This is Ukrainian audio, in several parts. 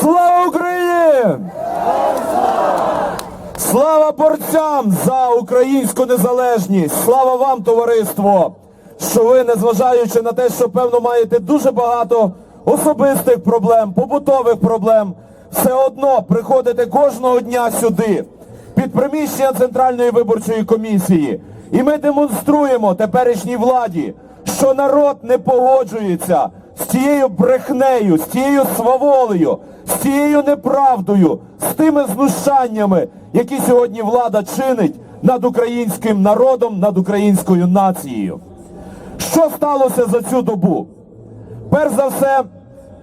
Слава Україні! Слава борцям за українську незалежність! Слава вам, товариство! Що ви, незважаючи на те, що певно маєте дуже багато особистих проблем, побутових проблем, все одно приходите кожного дня сюди, під приміщення Центральної виборчої комісії. І ми демонструємо теперішній владі, що народ не погоджується з тією брехнею, з тією сваволею, з тією неправдою, з тими знущаннями, які сьогодні влада чинить над українським народом, над українською нацією. Що сталося за цю добу? Перш за все,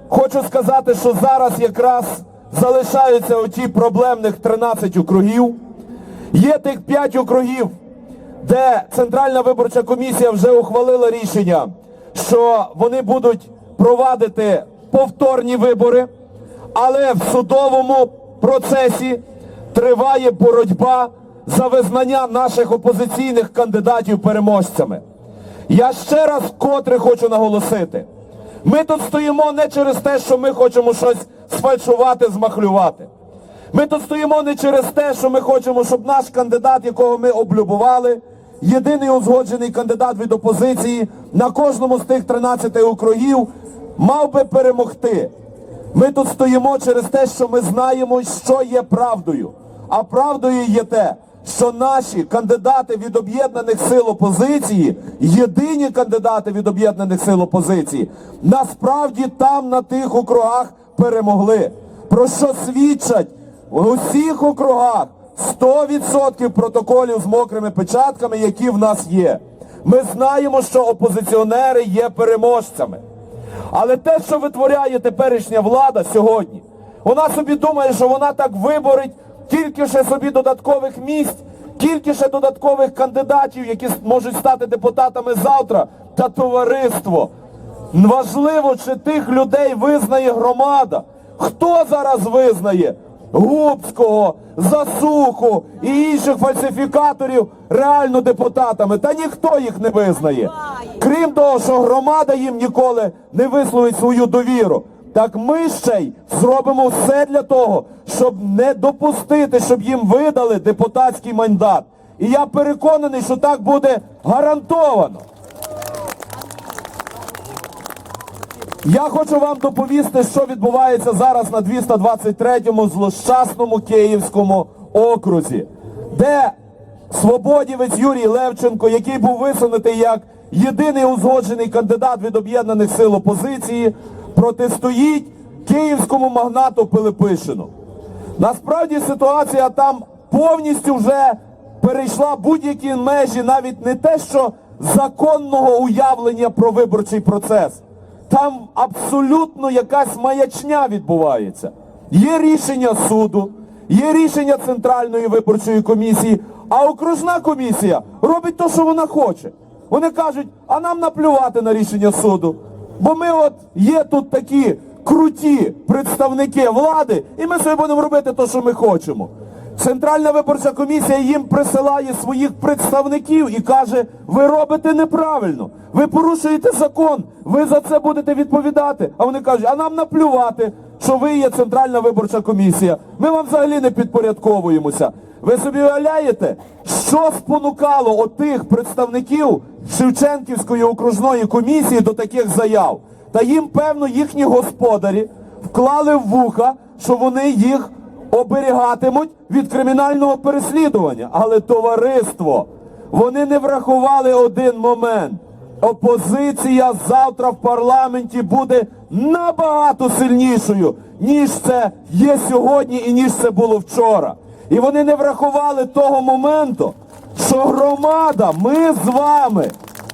хочу сказати, що зараз якраз залишаються оті проблемних 13 округів. Є тих 5 округів, де Центральна виборча комісія вже ухвалила рішення, що вони будуть провадити повторні вибори, але в судовому процесі триває боротьба за визнання наших опозиційних кандидатів переможцями. Я ще раз вкотре хочу наголосити. Ми тут стоїмо не через те, що ми хочемо щось сфальшувати, змахлювати. Ми тут стоїмо не через те, що ми хочемо, щоб наш кандидат, якого ми облюбували, єдиний узгоджений кандидат від опозиції на кожному з тих 13 округів, мав би перемогти. Ми тут стоїмо через те, що ми знаємо, що є правдою. А правдою є те, що наші кандидати від об'єднаних сил опозиції, єдині кандидати від об'єднаних сил опозиції, насправді там на тих округах перемогли. Про що свідчать в усіх округах 100% протоколів з мокрими печатками, які в нас є. Ми знаємо, що опозиціонери є переможцями. Але те, що витворяє теперішня влада сьогодні, вона собі думає, що вона так виборить тільки ще собі додаткових місць, тільки ще додаткових кандидатів, які можуть стати депутатами завтра, та товариство. Важливо, чи тих людей визнає громада. Хто зараз визнає Губського, Засуху і інших фальсифікаторів реально депутатами? Та ніхто їх не визнає. Крім того, що громада їм ніколи не висловить свою довіру. Так ми ще й зробимо все для того, щоб не допустити, щоб їм видали депутатський мандат. І я переконаний, що так буде гарантовано. Я хочу вам доповісти, що відбувається зараз на 223-му злощасному Київському окрузі, де свободівець Юрій Левченко, який був висунутий як єдиний узгоджений кандидат від об'єднаних сил опозиції, протистоїть київському магнату Пилипишину. Насправді ситуація там повністю вже перейшла будь-які межі, навіть не те, що законного уявлення про виборчий процес. Там абсолютно якась маячня відбувається. Є рішення суду, є рішення Центральної виборчої комісії, а окружна комісія робить те, що вона хоче. Вони кажуть, а нам наплювати на рішення суду. Бо ми от є тут такі круті представники влади, і ми собі будемо робити те, що ми хочемо. Центральна виборча комісія їм присилає своїх представників і каже, ви робите неправильно, ви порушуєте закон, ви за це будете відповідати. А вони кажуть, а нам наплювати, що ви є Центральна виборча комісія. Ми вам взагалі не підпорядковуємося. Ви собі уявляєте, що спонукало отих представників Шевченківської окружної комісії до таких заяв? Та їм, певно, їхні господарі вклали в вуха, що вони їх оберігатимуть від кримінального переслідування. Але товариство, вони не врахували один момент. Опозиція завтра в парламенті буде набагато сильнішою, ніж це є сьогодні і ніж це було вчора. І вони не врахували того моменту, що громада, ми з вами,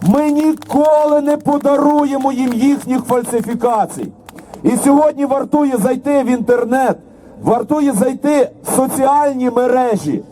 ми ніколи не подаруємо їм їхніх фальсифікацій. І сьогодні вартує зайти в інтернет, вартує зайти в соціальні мережі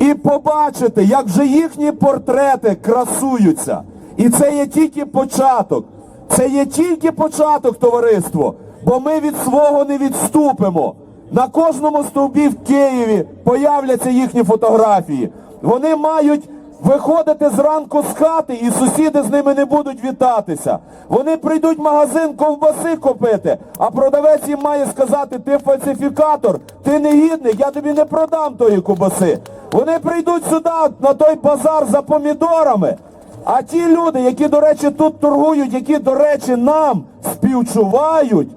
і побачити, як вже їхні портрети красуються. І це є тільки початок. Це є тільки початок, товариство, бо ми від свого не відступимо. На кожному стовбі в Києві появляться їхні фотографії. Вони мають виходити зранку з хати, і сусіди з ними не будуть вітатися. Вони прийдуть в магазин ковбаси купити, а продавець їм має сказати, ти фальсифікатор, ти негідник, я тобі не продам тої ковбаси. Вони прийдуть сюди, на той базар за помідорами. А ті люди, які, до речі, тут торгують, які, до речі, нам співчувають,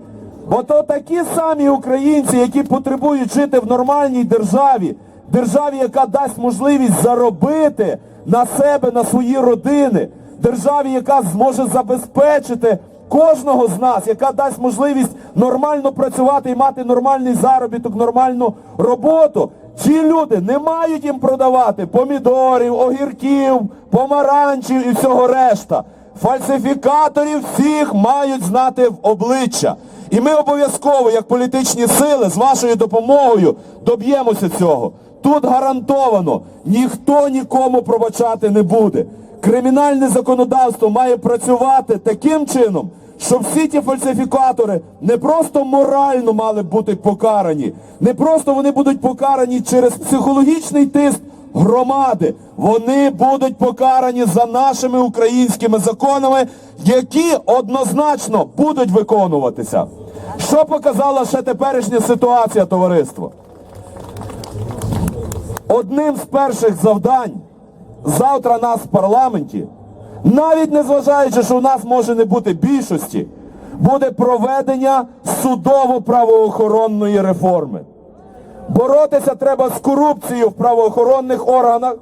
бо то такі самі українці, які потребують жити в нормальній державі, державі, яка дасть можливість заробити на себе, на свої родини, державі, яка зможе забезпечити кожного з нас, яка дасть можливість нормально працювати і мати нормальний заробіток, нормальну роботу. Ці люди не мають їм продавати помідорів, огірків, помаранчів і всього решта. Фальсифікаторів всіх мають знати в обличчя. І ми обов'язково, як політичні сили, з вашою допомогою доб'ємося цього. Тут гарантовано ніхто нікому пробачати не буде. Кримінальне законодавство має працювати таким чином, щоб всі ті фальсифікатори не просто морально мали бути покарані, не просто вони будуть покарані через психологічний тиск громади. Вони будуть покарані за нашими українськими законами, які однозначно будуть виконуватися. Що показала ще теперішня ситуація, товариство? Одним з перших завдань завтра нас в парламенті, навіть незважаючи, що у нас може не бути більшості, буде проведення судово-правоохоронної реформи. Боротися треба з корупцією в правоохоронних органах,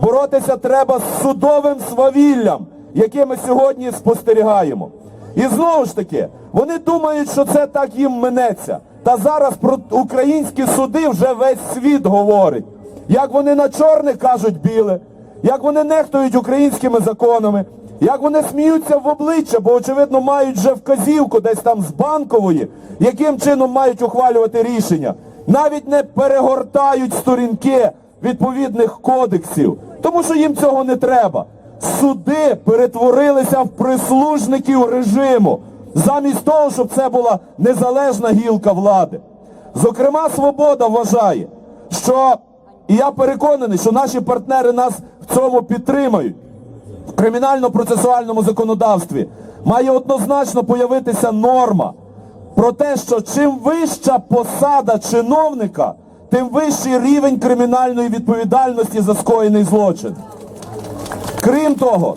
боротися треба з судовим свавіллям, яке ми сьогодні спостерігаємо. І знову ж таки, вони думають, що це так їм минеться. Та зараз про українські суди вже весь світ говорить. Як вони на чорне кажуть біле, як вони нехтують українськими законами, як вони сміються в обличчя, бо, очевидно, мають вже вказівку десь там з банкової, яким чином мають ухвалювати рішення. Навіть не перегортають сторінки відповідних кодексів, тому що їм цього не треба. Суди перетворилися в прислужників режиму, замість того, щоб це була незалежна гілка влади. Зокрема, свобода вважає, що і я переконаний, що наші партнери нас в цьому підтримають. В кримінально-процесуальному законодавстві має однозначно появитися норма про те, що чим вища посада чиновника, тим вищий рівень кримінальної відповідальності за скоєний злочин. Крім того,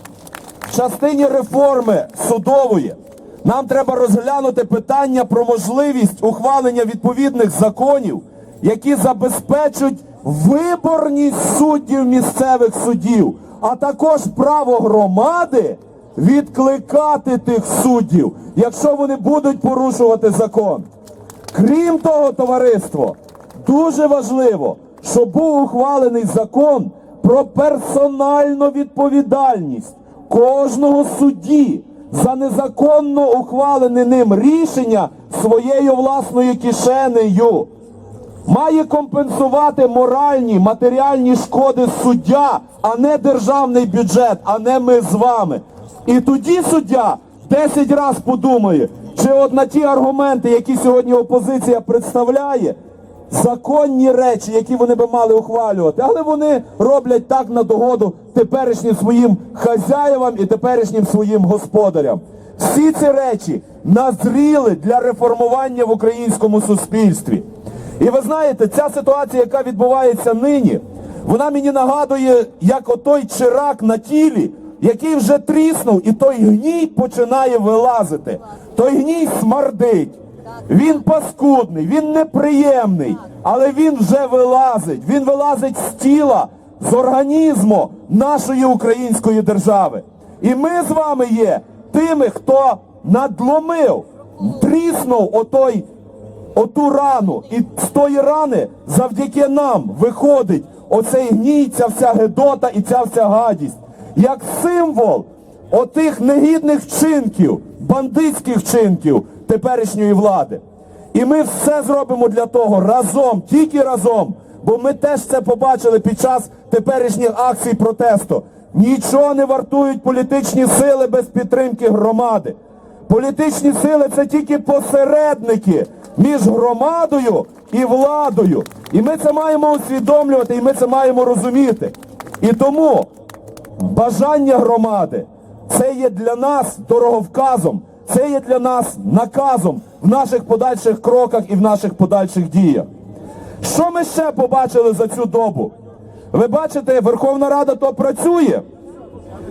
в частині реформи судової нам треба розглянути питання про можливість ухвалення відповідних законів, які забезпечать виборність суддів місцевих судів, а також право громади відкликати тих суддів, якщо вони будуть порушувати закон. Крім того, товариство, дуже важливо, щоб був ухвалений закон про персональну відповідальність кожного судді за незаконно ухвалене ним рішення своєю власною кишенею. Має компенсувати моральні, матеріальні шкоди суддя, а не державний бюджет, а не ми з вами. І тоді суддя 10 разів подумає, чи от на ті аргументи, які сьогодні опозиція представляє, законні речі, які вони би мали ухвалювати, але вони роблять так на догоду теперішнім своїм хазяєвам і теперішнім своїм господарям. Всі ці речі назріли для реформування в українському суспільстві. І ви знаєте, ця ситуація, яка відбувається нині, вона мені нагадує, як отой чирак на тілі, який вже тріснув, і той гній починає вилазити. Той гній смардить. Він паскудний, він неприємний, але він вже вилазить. Він вилазить з тіла, з організму нашої української держави. І ми з вами є тими, хто надломив, тріснув отой оту рану. І з тої рани завдяки нам виходить оцей гній, ця вся гедота і ця вся гадість. Як символ отих негідних вчинків, бандитських вчинків теперішньої влади. І ми все зробимо для того разом, тільки разом, бо ми теж це побачили під час теперішніх акцій протесту. Нічого не вартують політичні сили без підтримки громади. Політичні сили це тільки посередники між громадою і владою. І ми це маємо усвідомлювати, і ми це маємо розуміти. І тому бажання громади. Це є для нас дороговказом, це є для нас наказом в наших подальших кроках і в наших подальших діях. Що ми ще побачили за цю добу? Ви бачите, Верховна Рада то працює.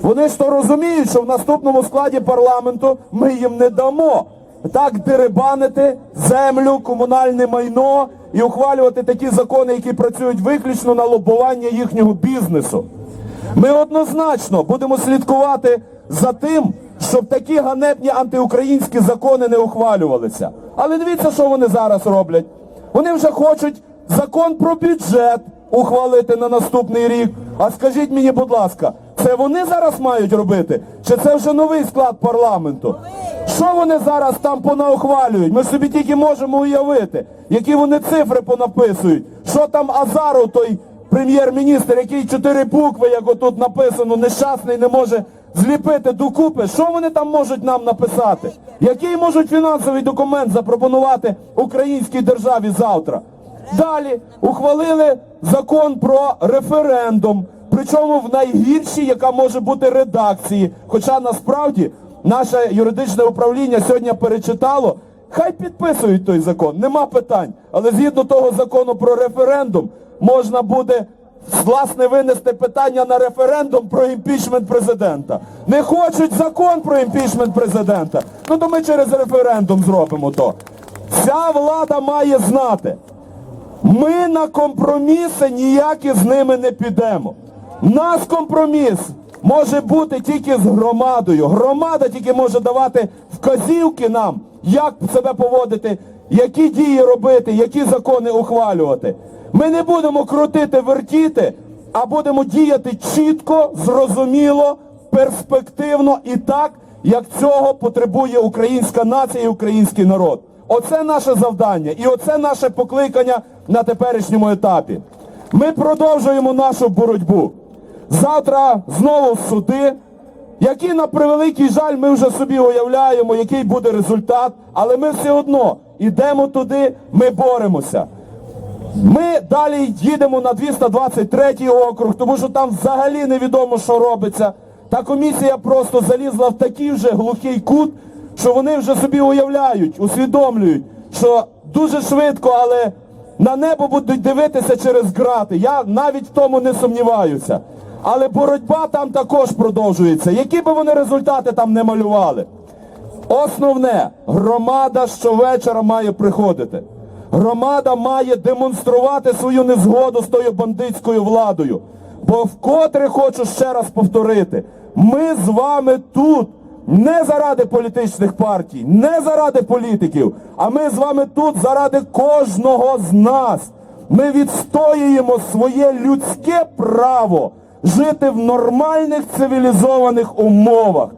Вони ж то розуміють, що в наступному складі парламенту ми їм не дамо так дерибанити землю, комунальне майно і ухвалювати такі закони, які працюють виключно на лобування їхнього бізнесу. Ми однозначно будемо слідкувати за тим, щоб такі ганебні антиукраїнські закони не ухвалювалися. Але дивіться, що вони зараз роблять. Вони вже хочуть закон про бюджет ухвалити на наступний рік. А скажіть мені, будь ласка, це вони зараз мають робити? Чи це вже новий склад парламенту? Що вони зараз там понаухвалюють? Ми собі тільки можемо уявити, які вони цифри понаписують. Що там Азаров, той прем'єр-міністр, який чотири букви, як отут написано, нещасний, не може зліпити докупи. Що вони там можуть нам написати? Який можуть фінансовий документ запропонувати українській державі завтра? Далі ухвалили закон про референдум, причому в найгіршій, яка може бути редакції. Хоча насправді наше юридичне управління сьогодні перечитало, хай підписують той закон, нема питань. Але згідно того закону про референдум можна буде власне винести питання на референдум про імпічмент президента. Не хочуть закон про імпічмент президента. Ну то ми через референдум зробимо то. Ця влада має знати. Ми на компроміси ніякі з ними не підемо. Нас компроміс може бути тільки з громадою. Громада тільки може давати вказівки нам, як себе поводити, які дії робити, які закони ухвалювати. Ми не будемо крутити, вертіти, а будемо діяти чітко, зрозуміло, перспективно і так, як цього потребує українська нація і український народ. Оце наше завдання і оце наше покликання на теперішньому етапі. Ми продовжуємо нашу боротьбу. Завтра знову суди, які на превеликий жаль ми вже собі уявляємо, який буде результат, але ми все одно йдемо туди, ми боремося. Ми далі їдемо на 223 округ, тому що там взагалі невідомо, що робиться. Та комісія просто залізла в такий вже глухий кут, що вони вже собі уявляють, усвідомлюють, що дуже швидко, але на небо будуть дивитися через грати. Я навіть в тому не сумніваюся. Але боротьба там також продовжується. Які би вони результати там не малювали. Основне, громада щовечора має приходити. Громада має демонструвати свою незгоду з тою бандитською владою. Бо вкотре хочу ще раз повторити, ми з вами тут не заради політичних партій, не заради політиків, а ми з вами тут заради кожного з нас. Ми відстоюємо своє людське право жити в нормальних цивілізованих умовах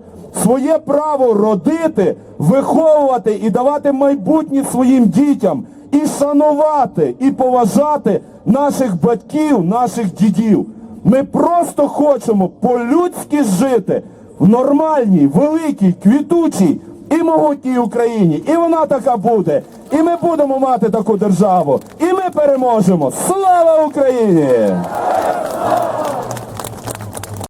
своє право родити, виховувати і давати майбутнє своїм дітям, і шанувати, і поважати наших батьків, наших дідів. Ми просто хочемо по-людськи жити в нормальній, великій, квітучій і могутній Україні. І вона така буде. І ми будемо мати таку державу. І ми переможемо. Слава Україні!